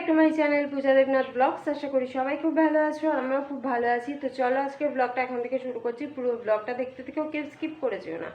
Back to my channel Puja Debnath blogs আশা করি সবাই খুব ভালো আছো আর আমরাও খুব ভালো আছি। তো চলো আজকে ব্লগটা এখন থেকে শুরু করছি। পুরো ব্লগটা দেখতে থেকেও কেউ স্কিপ করেছিও না।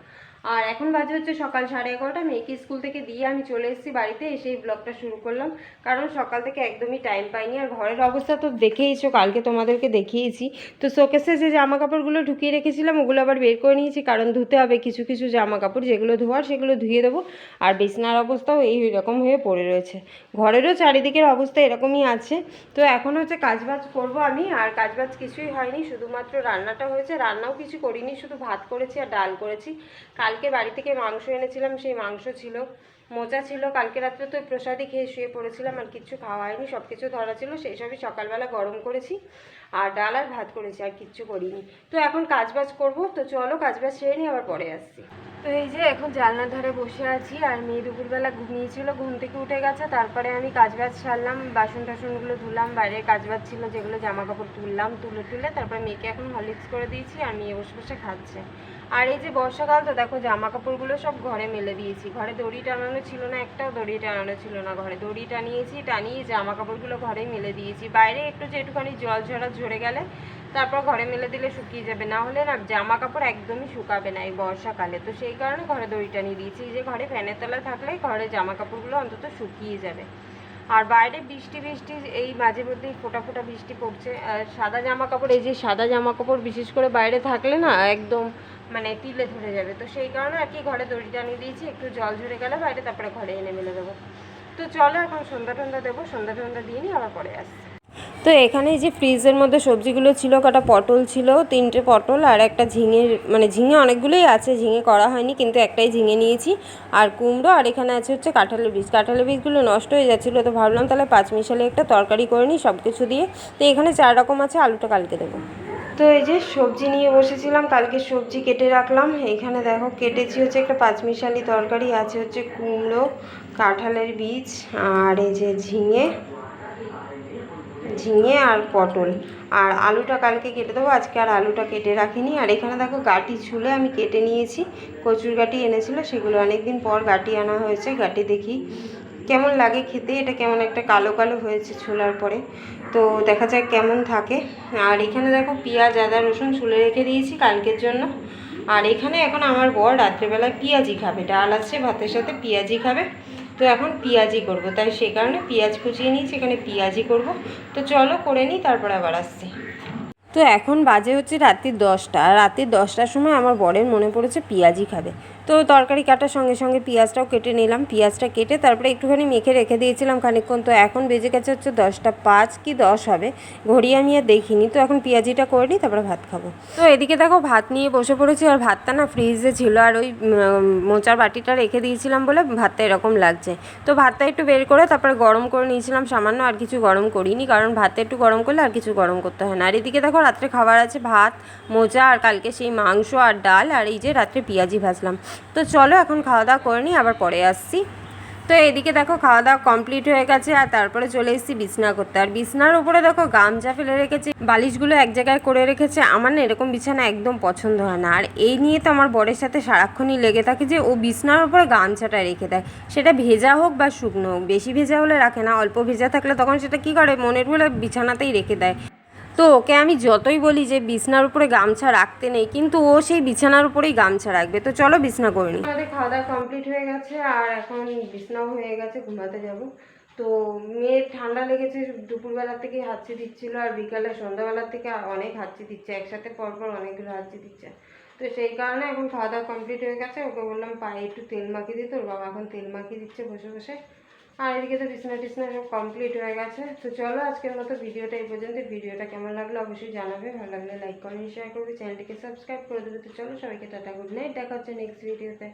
আর এখন বাজে হচ্ছে সকাল সাড়ে এগারোটা। মেয়েকে স্কুল থেকে দিয়ে আমি চলে এসেছি বাড়িতে এসে এই ব্লগটা শুরু করলাম। কারণ সকাল থেকে একদমই টাইম পাইনি। আর ঘরের অবস্থা তো দেখেইছো, কালকে তোমাদেরকে দেখিয়েছি। তো শোকেসে যে জামা কাপড়গুলো ঢুকিয়ে রেখেছিলাম, ওগুলো আবার বের করে নিয়েছি। কারণ ধুতে হবে কিছু কিছু জামা কাপড় যেগুলো ধোয়ার সেগুলো ধুয়ে দেবো। আর বিছনার অবস্থাও এই রকম হয়ে পড়ে রয়েছে। ঘরেরও চারিদিকের অবস্থা এরকমই আছে। তো এখন হচ্ছে কাজবাজ করব আমি, আর কাজবাজ কিছুই হয়নি, শুধুমাত্র রান্নাটা হয়েছে। রান্নাও কিছু করিনি, শুধু ভাত করেছি আর ডাল করেছি। কালকে বাড়ি থেকে মাংস এনেছিলাম, সেই মাংস ছিল, মোচা ছিল। কালকে রাত্রে তো প্রসাদই খেয়ে শুয়ে পড়েছিলাম, আর কিছু খাওয়া হয়নি সব কিছু ধরা ছিল। সেই সবই সকালবেলা গরম করেছি। আর ডাল আর ভাত করেছি, আর কিচ্ছু করিনি। তো এখন কাজবাজ করব, তো চলো কাজবাজ সেরে নিয়ে আবার পরে আসছি। তো এই যে এখন জানলার ধারে বসে আছি, আর মেয়ে দুপুরবেলা ঘুমিয়েছিল ঘুম থেকে উঠে গেছে, তারপরে আমি কাজবাজ সারলাম, বাসন টাসনগুলো ধুলাম বাইরে কাজবাজ ছিল যেগুলো জামা কাপড় তুললাম, তুলে তুলে তারপরে মেয়েকে এখন হরলিক্স করে দিয়েছি, আর মেয়ে বসে বসে খাচ্ছে। আর এই যে বর্ষাকাল তো দেখো জামা কাপড়গুলো সব ঘরে মেলে দিয়েছি। ঘরে দড়ি টানানো ছিল না, একটাও দড়ি টানানো ছিল না ঘরে। দড়ি টানিয়েছি, টানিয়ে জামা কাপড়গুলো ঘরে মেলে দিয়েছি। বাইরে একটু যে একটুখানি জল ঝরা ঝরে গেলে, তারপর ঘরে মেলে দিলে শুকিয়ে যাবে। না হলে না জামা কাপড় একদমই শুকাবে না এই বর্ষাকালে। তো সেই কারণে ঘরে দড়ি টানিয়ে দিয়েছি। এই যে ঘরে ফ্যানের তলায় থাকলে ঘরে জামা কাপড়গুলো অন্তত শুকিয়ে যাবে। আর বাইরে বৃষ্টি বৃষ্টি, এই মাঝে মধ্যেই ফোটা ফোটা বৃষ্টি পড়ছে। আর সাদা জামা কাপড়, এই যে সাদা জামা কাপড় বিশেষ করে বাইরে থাকলে না একদম মানে তিলে ধরে যাবে। তো সেই কারণে আর কি ঘরে দড়ি টানিয়ে দিয়েছি, একটু জল ঝরে গেলে বাইরে তারপরে ঘরে এনে মেলে দেবো। তো চলো এখন সন্ধ্যা টন্ধা দেবো, সন্ধ্যা টন্ধা দিয়ে নিই আবার পরে আসছি। তো এখানে যে ফ্রিজের মধ্যে সবজিগুলো ছিল, কটা পটল ছিল, তিনটে পটল আর একটা ঝিঙে মানে ঝিঙে অনেকগুলোই আছে, ঝিঙে করা হয়নি, কিন্তু একটাই ঝিঙে নিয়েছি। আর কুমড়ো, আর এখানে আছে হচ্ছে কাঁঠালের বীজ। কাঁঠালের বীজগুলো নষ্ট হয়ে যাচ্ছিল, তো ভাবলাম তাহলে পাঁচ মিশালে একটা তরকারি করে নিই সব কিছু দিয়ে। তো এখানে চার রকম আছে, আলুটা কালকে দেবো। তো এই যে সবজি নিয়ে বসেছিলাম, কালকে সবজি কেটে রাখলাম। এখানে দেখো কেটেছি হচ্ছে একটা পাঁচমিশালি তরকারি, আছে হচ্ছে কুমড়ো, কাঁঠালের বীজ, আর এই যে ঝিঙে ঝিঙে আর পটল। আর আলুটা কালকে কেটে দেবো, আজকে আর আলুটা কেটে রাখিনি। আর এখানে দেখো গাটি ছুলে আমি কেটে নিয়েছি, কচুর গাটি এনেছিল, সেগুলো অনেকদিন পর গাটি আনা হয়েছে, গাটি দেখি। কেমন লাগে খেতে? এটা কেমন একটা কালো কালো হয়েছে ছোলার পরে। তো দেখা যাক কেমন থাকে। আর এখানে দেখো পেঁয়াজ, আদা, রসুন ছুলে রেখে দিয়েছি কালকের জন্য। আর এখানে এখন আমার বর রাত্রেবেলায় পেঁয়াজি খাবে। ডাল আছে, ভাতের সাথে পেঁয়াজি খাবে। তো এখন পেঁয়াজি করব। তাই সে কারণে পেঁয়াজ কুচিয়ে নিয়েছি, এখানে পেঁয়াজি করব। তো চলো করে নিই, তারপর আবার আসছি। তো এখন বাজে হচ্ছে রাত্রির দশটা। আর দশটার সময় আমার বরের মনে পড়েছে পেঁয়াজি খাবে। তো তরকারি কাটার সঙ্গে সঙ্গে পেঁয়াজটাও কেটে নিলাম। পেঁয়াজটা কেটে তারপরে একটুখানি মেখে রেখে দিয়েছিলাম খানিকক্ষণ। তো এখন বেজে গেছে হচ্ছে দশটা পাঁচ কি দশ হবে। ঘড়ি আমি আর দেখিনি। তো এখন পেঁয়াজিটা করে নিই, তারপরে ভাত খাব। তো এদিকে দেখো ভাত নিয়ে বসে পড়েছি। আর ভাতটা না ফ্রিজে ছিল। আর ওই মোচার বাটিটা রেখে দিয়েছিলাম বলে ভাতটা এরকম লাগছে। তো ভাতটা একটু বের করে তারপরে গরম করে নিয়েছিলাম। সামান্য আর কিছু গরম করিনি। কারণ ভাতটা একটু গরম করলে আর কিছু গরম করতে হয় না। আর এদিকে দেখো রাত্রে খাবার আছে, ভাত, মোচা, আর কালকে সেই মাংস আর ডাল, আর এই যে রাত্রে পেঁয়াজি ভাজলাম। তো চলো এখন খাওয়া দাওয়া করে নিই, আবার পরে আসছি। তো এদিকে দেখো খাওয়া দাওয়া কমপ্লিট হয়ে গেছে, আর তারপরে চলে এসেছি বিছনা করতে। আর বিছনার উপরে দেখো গামছা ফেলে রেখেছে, বালিশগুলো এক জায়গায় করে রেখেছে। আমার না এরকম বিছানা একদম পছন্দ হয় না। আর এই নিয়ে তো আমার বরের সাথে সারাক্ষণই লেগে থাকে যে, ও বিছনার উপরে গামছাটা রেখে দেয়। সেটা ভেজা হোক বা শুকনো হোক, বেশি ভেজা হলে রাখে না, অল্প ভেজা থাকলে তখন সেটা কি করে? মনের বলে বিছানাতেই রেখে দেয়। তো ওকে আমি যতই বলি যে বিছনার উপরে গামছা রাখতে নেই, কিন্তু ও সেই বিছানার উপরেই গামছা রাখবে। তো চলো বিছনা করে নিই আমাদের খাওয়া দাওয়া কমপ্লিট হয়ে গেছে আর এখন বিছনাও হয়ে গেছে, ঘুমাতে যাব। তো মেয়ের ঠান্ডা লেগেছে, দুপুরবেলা থেকে হাঁচি দিচ্ছিল আর বিকালে সন্ধ্যাবেলার থেকে অনেক হাঁচি দিচ্ছে, একসাথে পরপর অনেকগুলো হাঁচি দিচ্ছে। তো সেই কারণে এখন খাওয়া দাওয়া কমপ্লিট হয়ে গেছে, ওকে বললাম পায়ে একটু তেল মাখিয়ে দিতে ওর বাবা এখন তেল মাখিয়ে দিচ্ছে বসে বসে। আর এদিকে তো বিছনা টিছনা সব কমপ্লিট হয়ে গেছে। তো চলো আজকের মতো ভিডিওটা এই পর্যন্ত। ভিডিওটা কেমন লাগল অবশ্যই জানাবে। ভালো লাগলে লাইক কমেন্ট শেয়ার করবে। চ্যানেলটিকে সাবস্ক্রাইব করে দেবে। তো চলো সবাইকে টাটা গুড নাইট দেখা হচ্ছে নেক্সট ভিডিওতে